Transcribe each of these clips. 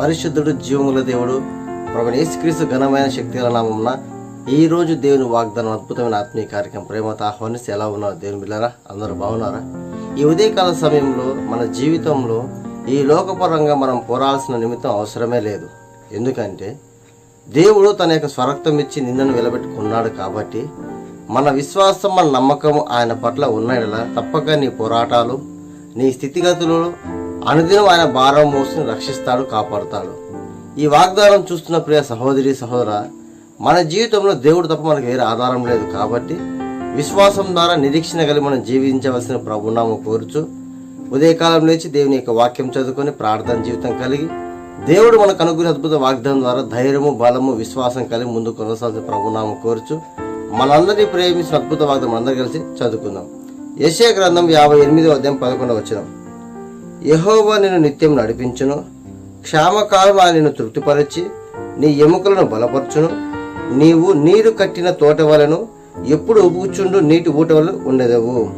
పరిశుద్ధుడు జీవముల దేవుడు ప్రభు యేసుక్రీస్తు ఘనమైన శక్తిగల నామమున ఈ రోజు దేవుని వాగ్దానం అద్భుతమైన ఆత్మీయ కార్యక్రమం ప్రేమతో ఆహ్వానిస్తే ఎలా ఉన్నారు దేవుని బిళ్ళారా? అందరూ బాగున్నారా? ఈ ఉదయకాల సమయంలో మన జీవితంలో ఈ లోకపరంగా మనం పోరాల్సిన నిమిత్తం అవసరమే లేదు. ఎందుకంటే దేవుడు తన యొక్క స్వరక్తం ఇచ్చి నిన్నను వెలబెట్టుకున్నాడు కాబట్టి మన విశ్వాసం మన నమ్మకం ఆయన పట్ల ఉన్నలా తప్పక నీ పోరాటాలు నీ స్థితిగతులు అనుదినం ఆయన భారం మోసుని రక్షిస్తాడు కాపాడుతాడు. ఈ వాగ్దానం చూస్తున్న ప్రియ సహోదరి సహోదర మన జీవితంలో దేవుడు తప్ప మనకు వేరే ఆధారం లేదు కాబట్టి విశ్వాసం ద్వారా నిరీక్షణ కలిగి మనం జీవించవలసిన ప్రభునామం కోరుచు ఉదయకాలం లేచి దేవుని యొక్క వాక్యం చదువుకొని ప్రార్థన జీవితం కలిగి దేవుడు మనకు అనుగ్రహ అద్భుత వాగ్దానం ద్వారా ధైర్యము బలము విశ్వాసం కలిగి ముందు కొనసాగిన ప్రభునామం కోరుచు మనందరినీ ప్రేమించిన అద్భుత వాగ్దానం అందరూ కలిసి చదువుకుందాం. యశయ గ్రంథం యాభై ఎనిమిదో అధ్యాయం పదకొండవ వచ్చినాం యహోవా నిన్ను నిత్యం నడిపించును. క్షామకాలం నిన్ను తృప్తిపరచి నీ ఎముకలను బలపరచును. నీవు నీరు కట్టిన తోట వలను ఎప్పుడు ఉబుచుండు నీటి ఊట వలన ఉండదవు.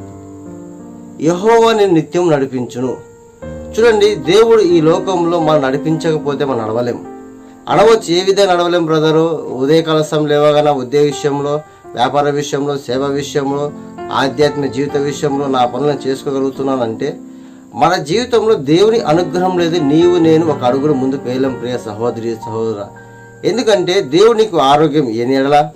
యహోవా నిన్ను నిత్యం నడిపించును. చూడండి దేవుడు ఈ లోకంలో మనం నడిపించకపోతే మనం నడవలేం. అడవచ్చు ఏ విధంగా నడవలేం బ్రదరు? ఉదయకాల సమయం లేవగానే ఉద్యోగ విషయంలో వ్యాపార విషయంలో సేవ విషయంలో ఆధ్యాత్మిక జీవిత విషయంలో నా పనులను చేసుకోగలుగుతున్నానంటే మన జీవితంలో దేవుని అనుగ్రహం లేదు నీవు నేను ఒక అడుగుడు ముందుకు వేయలేం ప్రియ సహోదరి సహోదర. ఎందుకంటే దేవుడు నీకు ఆరోగ్యం ఏ ఎడల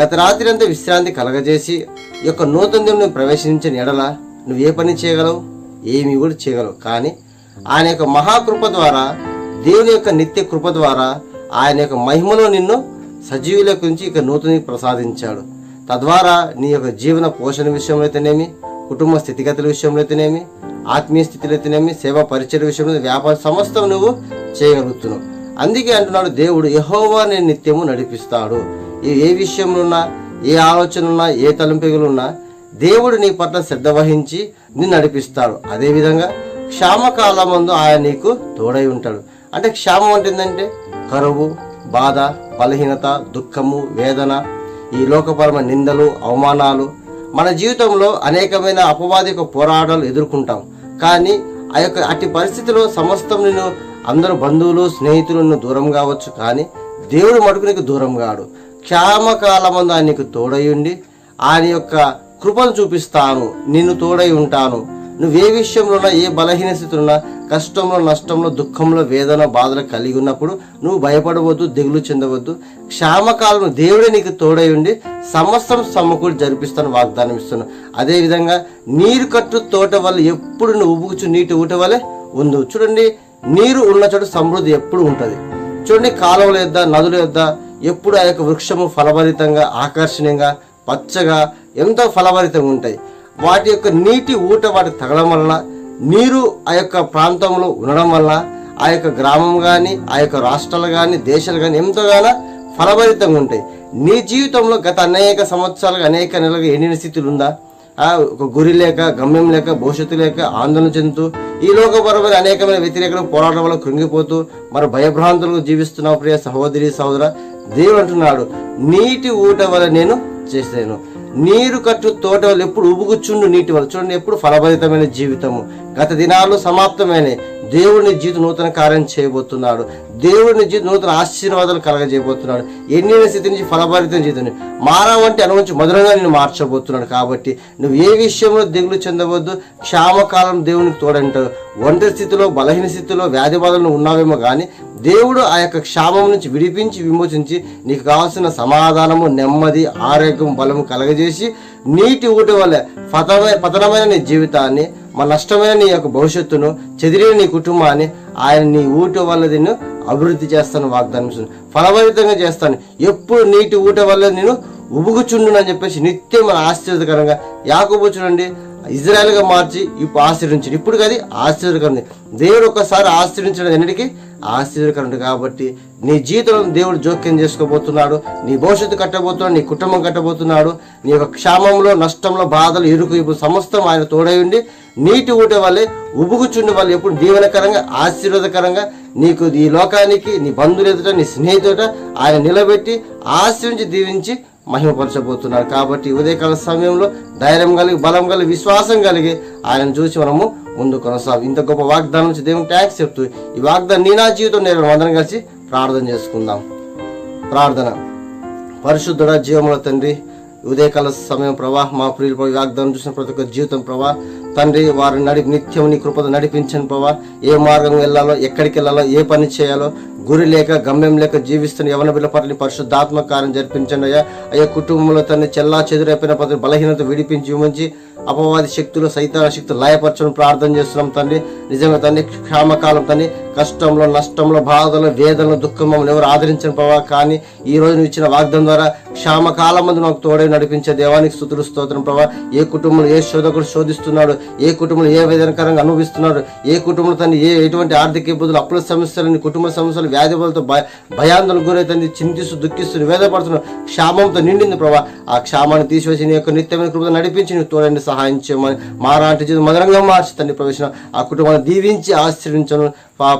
గత రాత్రి అంతా విశ్రాంతి కలగజేసి ఈ యొక్క నూతన దేవుని ప్రవేశించిన ఎడల నువ్వు ఏ పని చేయగలవు? ఏమి కూడా చేయగలవు. కానీ ఆయన యొక్క మహాకృప ద్వారా దేవుని యొక్క నిత్య కృప ద్వారా ఆయన యొక్క మహిమలో నిన్ను సజీవుల గురించి ఇక నూతన ప్రసాదించాడు. తద్వారా నీ యొక్క జీవన పోషణ విషయంలో అయితేనేమి కుటుంబ స్థితిగతుల విషయంలో అయితేనేమి ఆత్మీయ స్థితిలో అయితేనేమి సేవ పరిచయ విషయంలో వ్యాపార సమస్తం నువ్వు చేయగలుగుతున్నావు. అందుకే అంటున్నాడు దేవుడు యహోవా నేను నిత్యము నడిపిస్తాడు. ఏ విషయంలో ఉన్నా ఏ ఆలోచన ఉన్నా ఏ తలంపికలున్నా దేవుడు నీ పట్ల శ్రద్ధ వహించి నిన్ను నడిపిస్తాడు. అదేవిధంగా క్షామకాలమందు ఆయన నీకు తోడై ఉంటాడు. అంటే క్షామం అంటే ఏంటంటే కరువు బాధ బలహీనత దుఃఖము వేదన ఈ లోకపరమ నిందలు అవమానాలు. మన జీవితంలో అనేకమైన అపవాదిక పోరాటాలు ఎదుర్కొంటాం. కానీ ఆ యొక్క అట్టి పరిస్థితిలో సమస్తం నేను అందరూ బంధువులు స్నేహితులు దూరం కావచ్చు కానీ దేవుడు మటుకు నీకు దూరం కాడు. క్షామకాలమందు ఆయన నీకు తోడై ఉండి ఆయన యొక్క కృపను చూపిస్తాను. నిన్ను తోడై ఉంటాను. నువ్వు ఏ విషయంలో ఉన్నా ఏ బలహీన స్థితిలో ఉన్నా కష్టంలో నష్టంలో దుఃఖంలో వేదన బాధలు కలిగి ఉన్నప్పుడు నువ్వు భయపడవద్దు దిగులు చెందవద్దు. క్షామకాలం దేవుడే నీకు తోడై ఉండి సమస్తం సమకూడి జరిపిస్తాను వాగ్దానం ఇస్తాను అదేవిధంగా నీరు కట్టు తోట వల్ల ఎప్పుడు నువ్వు ఉబుకుచు నీటి ఊట వల్లే ఉండు చూడండి నీరు ఉన్న చోట సమృద్ధి ఎప్పుడు ఉంటుంది. చూడండి కాలువల యొద్ద నదుల యొద్ద ఎప్పుడు ఆ యొక్క వృక్షము ఫలభరితంగా ఆకర్షణీయంగా పచ్చగా ఎంతో ఫలభరితంగా ఉంటాయి. వాటి యొక్క నీటి ఊట వాటికి తగలడం వల్ల నీరు ఆ యొక్క ప్రాంతంలో ఉండడం వల్ల ఆ యొక్క గ్రామం కానీ ఆ యొక్క రాష్ట్రాలు కానీ దేశాలు కానీ ఎంతోగానో ఫలభరితంగా ఉంటాయి. నీ జీవితంలో గత అనేక సంవత్సరాలుగా అనేక నెలలుగా ఎండిన స్థితులు ఉందా? ఆ, ఒక గురి లేక గమ్యం లేక భవిష్యత్తు లేక ఆందోళన చెందుతూ ఈ లోకపరమైన అనేకమైన వ్యతిరేకలు పోరాటం వల్ల కృంగిపోతూ మరి భయభ్రాంతులకు జీవిస్తున్నావు ప్రియ సహోదరి సహోదర దేవుడు అంటున్నాడు నీటి ఊట వల్ల నేను చేసేను. నీరు కట్టు తోట వల్ల ఎప్పుడు ఉబుగుచుండు నీటి వల్ల. చూడండి ఎప్పుడు ఫలభరితమైన జీవితము. గత దినాలు సమాప్తమైన దేవుడిని జీవితం నూతన కార్యం చేయబోతున్నాడు. దేవుడిని జీవితం నూతన ఆశీర్వాదాలు కలగజేయబోతున్నాడు. ఎన్ని స్థితి నుంచి ఫలభరితం జీవితం మానవంటి అనుభవించి మధురంగా నేను మార్చబోతున్నాడు కాబట్టి నువ్వు ఏ విషయంలో దిగులు చెందవద్దు. క్షామకాలం దేవునికి తోడంటాడు ఒంటరి స్థితిలో బలహీన స్థితిలో వ్యాధి బాధలు ఉన్నావేమో కానీ దేవుడు ఆ యొక్క క్షామం నుంచి విడిపించి విమోచించి నీకు కావాల్సిన సమాధానము నెమ్మది ఆరోగ్యం బలము కలగజేసి నీటి ఊట వల్ల పతమైన పతనమైన నీ జీవితాన్ని మా నష్టమైన నీ యొక్క భవిష్యత్తును చెదిరిన నీ కుటుంబాన్ని ఆయన నీ ఊట వల్ల నిన్ను అభివృద్ధి చేస్తాను వాగ్దానం ఇస్తున్నాను. చేస్తాను. ఎప్పుడు నీటి ఊట వల్ల నేను ఉబుగుచుండునని చెప్పేసి నిత్యం మన ఆశ్చర్యకరంగా యాకబు చూడండి ఇజ్రాయెల్గా మార్చి ఇప్పుడు ఆశ్రయించాడు ఇప్పుడు అది ఆశ్చర్యకరంది దేవుడు ఒకసారి ఆశ్రయించడం ఎన్నిటికీ? ఆశ్చర్యకరం కాబట్టి నీ జీవితంలో దేవుడు జోక్యం చేసుకోబోతున్నాడు నీ భవిష్యత్తు కట్టబోతున్నాడు నీ కుటుంబం కట్టబోతున్నాడు నీ యొక్క క్షామంలో నష్టంలో బాధలు ఇరుకు ఇప్పుడు సమస్తం ఆయన తోడై ఉండి నీటి ఊట వల్లే ఉబుగుచుండి వాళ్ళు ఎప్పుడు దీవెనకరంగా ఆశీర్వాదకరంగా నీకు ఈ లోకానికి నీ బంధువులు ఎదుట నీ స్నేహితుట ఆయన నిలబెట్టి ఆశ్రయించి దీవించి మహిమపరచబోతున్నారు. కాబట్టి ఉదయకాల సమయంలో ధైర్యం కలిగి బలం కలిగి విశ్వాసం కలిగి ఆయన చూసి మనము ముందు కొనసాగు. ఇంత గొప్ప వాగ్దానం నుంచి దేవునికి ట్యాక్స్ చెప్తూ ఈ వాగ్దానం నీ నా జీవితం నేను అందరం కలిసి ప్రార్థన చేసుకుందాం. ప్రార్థన. పరిశుద్ధుడ జీవముల తండ్రి ఉదయకాల సమయం ప్రభా మా ప్రియులు ప్రభు వాగ్దానం చూసిన ప్రతి ఒక్క జీవితం ప్రభా తండ్రి వారిని నడిపి నిత్యం నీ కృపద నడిపించండి ప్రభా. ఏ మార్గం వెళ్ళాలో ఎక్కడికి వెళ్ళాలో ఏ పని చేయాలో గురి లేక గమ్యం లేక జీవిస్తున్న యవన బిడ్డ పరిశుద్ధాత్మ కార్యం జరిపించండి అయ్యా. అయ్యా కుటుంబంలో తన చెల్లా చెదురైపోయిన పదవి బలహీనత విడిపించి ఉంచి అపవాది శక్తులు సైతాన శక్తులు లయపరచడం ప్రార్థన చేస్తున్నాం తండ్రి నిజంగా తండ్రి క్షామకాలం తండ్రి కష్టంలో నష్టంలో బాధలో వేదనలో దుఃఖం మమ్మల్ని ఎవరు ఆదరించిన ప్రభావ కానీ ఈ రోజు నువ్వు ఇచ్చిన వాగ్దం ద్వారా క్షామకాలం మంది నాకు తోడే నడిపించే దేవానికి స్థుతులు స్తోత్రం ప్రభావ ఏ కుటుంబంలో ఏ శోధకుడు శోధిస్తున్నాడు? ఏ కుటుంబంలో ఏ వేదనకరంగా అనుభవిస్తున్నాడు? ఏ కుటుంబంలో తను ఏ ఎటువంటి ఆర్థిక ఇబ్బందులు అప్పుల సమస్యలు కుటుంబ సమస్యలు వ్యాధులతో భయ భయాందోళన గురైతుంది చింతిస్తూ దుఃఖిస్తూ వేదపడుతున్న క్షామంతో నిండింది ప్రభా. ఆ క్షామాన్ని తీసివేసి నీ యొక్క నిత్యమైన కృప నడిపించి నువ్వు తోడండి సహాయం చేయమని మారాంటి జీవితం మధురంగా మార్చి తండ్రి ప్రవేశం ఆ కుటుంబాన్ని దీవించి ఆశ్రయించను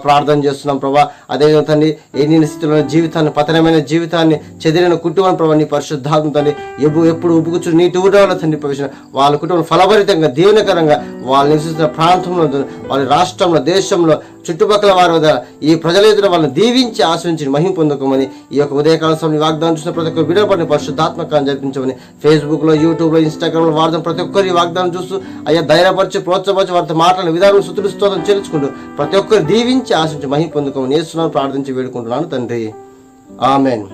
ప్రార్థన చేస్తున్నాం ప్రభా. అదేవిధంగా తండ్రి ఎన్ని స్థితిలో జీవితాన్ని పతనమైన జీవితాన్ని చెదిరిన కుటుంబం ప్రభా నీ పరిశుద్ధాత్మ తండ్రి ఎప్పుడు ఎప్పుడు ఉబ్బుకుచు నీటి టూడవల తండ్రి ప్రవేశం వాళ్ళ కుటుంబం ఫలభరితంగా దీవెనకరంగా వాళ్ళు నివసిస్తున్న ప్రాంతంలో వాళ్ళ రాష్ట్రంలో దేశంలో చుట్టుపక్కల వారి వద్ద ఈ ప్రజల ఎదుట వాళ్ళని దీవించి ఆశ్రయించి మహిం పొందుకోమని ఈ యొక్క ఉదయకాల సమయంలో వాగ్దానం చూసిన ప్రతి ఒక్క వీడియో పరిశుద్ధాత్మకాన్ని జరిపించమని ఫేస్బుక్లో యూట్యూబ్లో ఇన్స్టాగ్రామ్లో వాడుతున్న ప్రతి ఒక్కరు ఈ వాగ్దానం చూస్తూ అయ్యా ధైర్యపరిచి ప్రోత్సాహపరిచి వారితో మాట్లాడిన విధానం సుతులుస్తోదని చేర్చుకుంటూ ప్రతి ఒక్కరు దీవించి ఆశించి మహిం పొందుకోమని నేస్తున్నాను ప్రార్థించి వేడుకుంటున్నాను తండ్రి. ఆమెన్.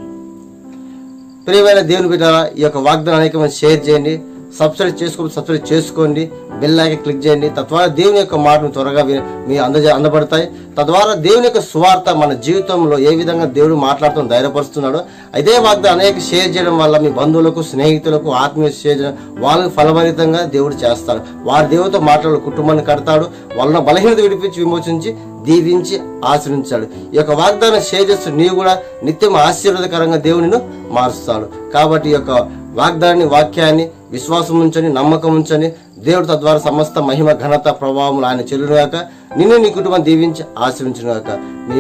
ప్రియమైన దేవుని బిడ్డ ఈ యొక్క వాగ్దానం అనేకమైన షేర్ చేయండి. సబ్స్క్రైబ్ చేసుకోండి సబ్స్క్రైబ్ చేసుకోండి బెల్ ఐకాన్ క్లిక్ చేయండి. తద్వారా దేవుని యొక్క మాటను త్వరగా మీ అందజే అందబడతాయి. తద్వారా దేవుని యొక్క స్వార్థ మన జీవితంలో ఏ విధంగా దేవుడు మాట్లాడుతూ ధైర్యపరుస్తున్నాడో అదే వాగ్దా అనేక షేర్ చేయడం వల్ల మీ బంధువులకు స్నేహితులకు ఆత్మీయ షేర్ చేయడం వాళ్ళకు ఫలభరితంగా దేవుడు చేస్తాడు. వారి దేవుడితో మాట్లాడు కుటుంబాన్ని కడతాడు వాళ్ళ బలహీనత విడిపించి విమోచించి దీవించి ఆశ్రయించాడు. ఈ యొక్క వాగ్దానం షేర్ చేస్తూ నీవు కూడా నిత్యం ఆశీర్వాదకరంగా దేవునిను మారుస్తాడు. కాబట్టి ఈ యొక్క వాగ్దానాన్ని వాక్యాన్ని విశ్వాసం ఉంచని నమ్మకం ఉంచని దేవుడు తద్వారా సమస్త మహిమ ఘనత ప్రభావములు ఆయన చెల్లుగాక నిన్ను నీ కుటుంబం దీవించి ఆశ్రయించుగాక నీ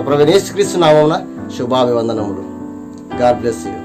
ప్రవేశక్రీస్తు నామమున శుభాభివందనములు. God bless you.